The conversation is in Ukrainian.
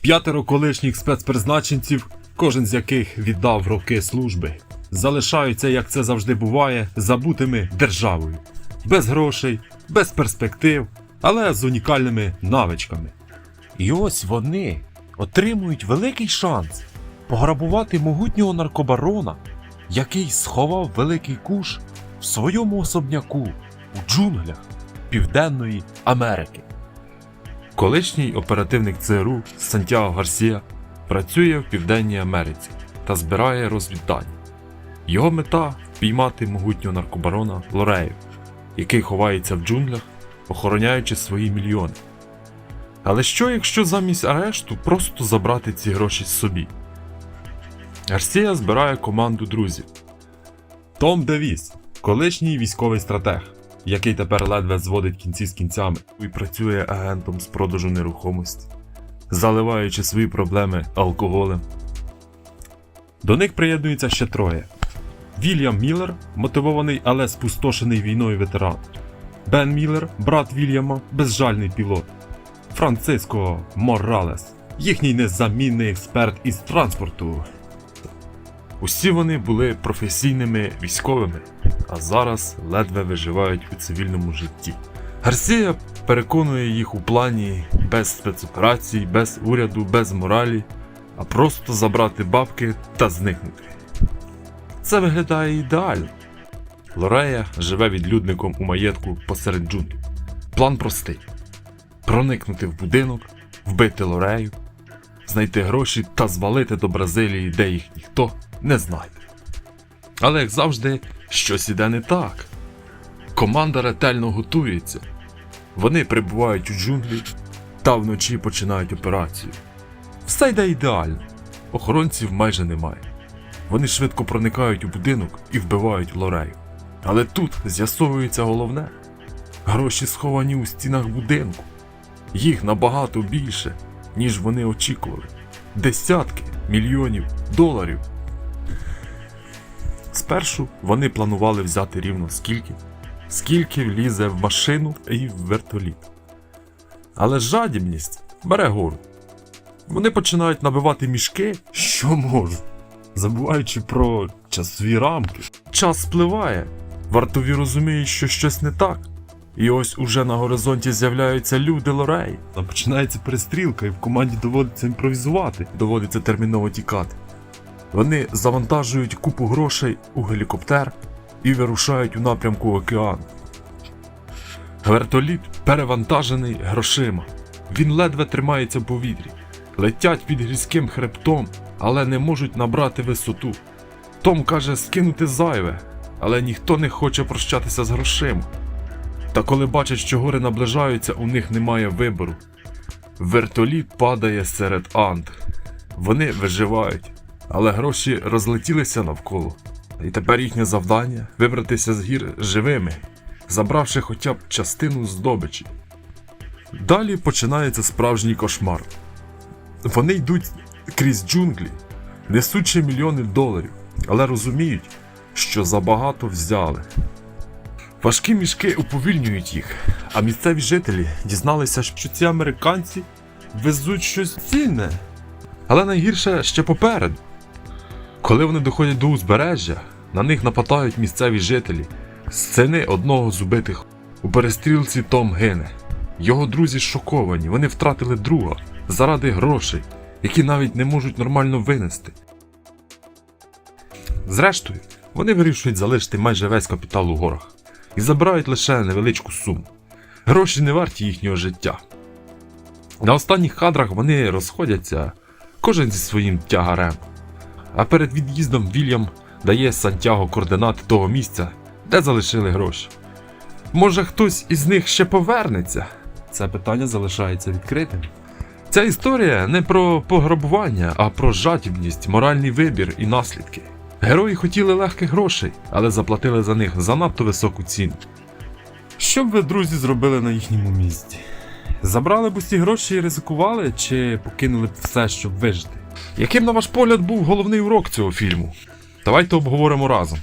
П'ятеро колишніх спецпризначенців, кожен з яких віддав роки служби, залишаються, як це завжди буває, забутими державою. Без грошей, без перспектив, але з унікальними навичками. І ось вони отримують великий шанс пограбувати могутнього наркобарона, який сховав великий куш в своєму особняку у джунглях Південної Америки. Колишній оперативник ЦРУ Сантьяго Гарсія працює в Південній Америці та збирає розвіддані. Його мета впіймати могутнього наркобарона Лорею, який ховається в джунглях, охороняючи свої мільйони. Але що, якщо замість арешту просто забрати ці гроші собі? Гарсія збирає команду друзів. Том Девіс, колишній військовий стратег, який тепер ледве зводить кінці з кінцями і працює агентом з продажу нерухомості, заливаючи свої проблеми алкоголем. До них приєднується ще троє: Вільям Міллер, мотивований, але спустошений війною ветеран, Бен Міллер, брат Вільяма, безжальний пілот, Франциско Моралес, їхній незамінний експерт із транспорту. Усі вони були професійними військовими, а зараз ледве виживають у цивільному житті. Гарсія переконує їх у плані без спецоперацій, без уряду, без моралі, а просто забрати бабки та зникнути. Це виглядає ідеально. Лорея живе відлюдником у маєтку посеред джунглів. План простий: проникнути в будинок, вбити Лорею, знайти гроші та звалити до Бразилії, де їх ніхто не знайде. Але як завжди, щось іде не так. Команда ретельно готується. Вони прибувають у джунглі та вночі починають операцію. Все йде ідеально. Охоронців майже немає. Вони швидко проникають у будинок і вбивають лорею. Але тут з'ясовується головне: гроші сховані у стінах будинку. Їх набагато більше, ніж вони очікували. Десятки мільйонів доларів. Спершу вони планували взяти рівно скільки, скільки влізе в машину і в вертоліт. Але жадібність бере гору. Вони починають набивати мішки, що можуть, забуваючи про часові рамки. Час спливає, вартові розуміють, що щось не так. І ось уже на горизонті з'являються люди Лорей. Починається перестрілка, і в команді доводиться імпровізувати. Доводиться терміново тікати. Вони завантажують купу грошей у гелікоптер і вирушають у напрямку океану. Вертоліт перевантажений грошима. Він ледве тримається в повітрі. Летять під грізким хребтом, але не можуть набрати висоту. Том каже скинути зайве, але ніхто не хоче прощатися з грошима. Та коли бачать, що гори наближаються, у них немає вибору. Вертоліт падає серед анд. Вони виживають, але гроші розлетілися навколо. І тепер їхнє завдання вибратися з гір живими, забравши хоча б частину здобичі. Далі починається справжній кошмар. Вони йдуть крізь джунглі, несучи мільйони доларів, але розуміють, що забагато взяли. Важкі мішки уповільнюють їх, а місцеві жителі дізналися, що ці американці везуть щось цінне. Але найгірше ще попереду. Коли вони доходять до узбережжя, на них нападають місцеві жителі, сини одного з убитих. У перестрілці Том гине. Його друзі шоковані, вони втратили друга заради грошей, які навіть не можуть нормально винести. Зрештою, вони вирішують залишити майже весь капітал у горах і забирають лише невеличку суму. Гроші не варті їхнього життя. На останніх кадрах вони розходяться, кожен зі своїм тягарем. А перед від'їздом Вільям дає Сантьяго координати того місця, де залишили гроші. Може, хтось із них ще повернеться? Це питання залишається відкритим. Ця історія не про пограбування, а про жадібність, моральний вибір і наслідки. Герої хотіли легких грошей, але заплатили за них занадто високу ціну. Що б ви, друзі, зробили на їхньому місці? Забрали б усі гроші і ризикували, чи покинули б все, щоб вижити? Яким, на ваш погляд, був головний урок цього фільму? Давайте обговоримо разом.